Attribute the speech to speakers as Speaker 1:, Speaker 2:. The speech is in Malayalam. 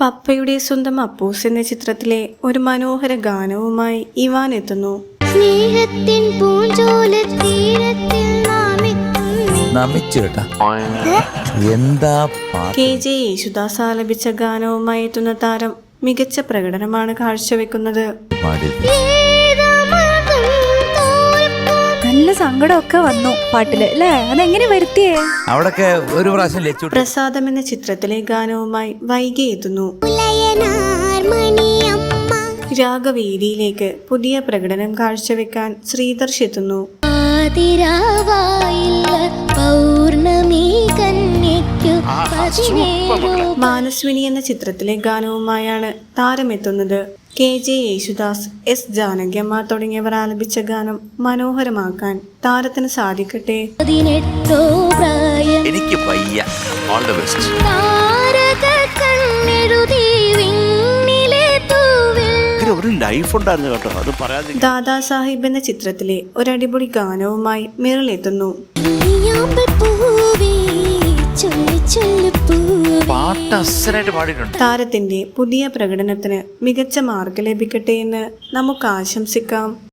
Speaker 1: പപ്പയുടെ സ്വന്തം അപ്പൂസ് എന്ന ചിത്രത്തിലെ ഒരു മനോഹര ഗാനവുമായി ഇവാൻ എത്തുന്നു.
Speaker 2: സ്നേഹത്തിൻ പൂഞ്ചോല തീരത്തിൽ.
Speaker 3: എന്താ
Speaker 1: കെ ജെ യേശുദാസ് ആലപിച്ച ഗാനവുമായി എത്തുന്ന താരം മികച്ച പ്രകടനമാണ് കാഴ്ചവെക്കുന്നത്.
Speaker 4: സങ്കടമൊക്കെ വന്നു പാട്ടിൽ അല്ലേ? അതെങ്ങനെ വരുത്തിയേ?
Speaker 3: അവിടൊക്കെ ഒരു പ്രാവശ്യം ലച്ചു
Speaker 1: പ്രസാദം എന്ന ചിത്രത്തിലെ ഗാനവുമായി വൈകി എത്തുന്നു. രാഗവേദിയിലേക്ക് പുതിയ പ്രകടനം കാഴ്ചവെക്കാൻ ശ്രീദർശ് എത്തുന്നു. മാനസ്വിനി എന്ന ചിത്രത്തിലെ ഗാനവുമായാണ് താരമെത്തുന്നത്. കെ ജെ യേശുദാസ് എസ് ജാനകിയമ്മ തുടങ്ങിയവർ ആലപിച്ച ഗാനം മനോഹരമാക്കാൻ താരത്തിന് സാധിക്കട്ടെ.
Speaker 5: എനിക്ക് വയ്യ. ഓൾ ദ ബെസ്റ്റ് ഒരു ലൈഫ് ഉണ്ടായിരുന്നു കേട്ടോ. അത് പറയാതെ
Speaker 1: ദാദാ സാഹിബ് എന്ന ചിത്രത്തിലെ ഒരടിപൊളി ഗാനവുമായി മിറലെത്തുന്നു താരത്തിന്റെ പുതിയ പ്രകടനത്തിന് മികച്ച മാർക്ക് ലഭിക്കട്ടെ എന്ന് നമുക്ക് ആശംസിക്കാം.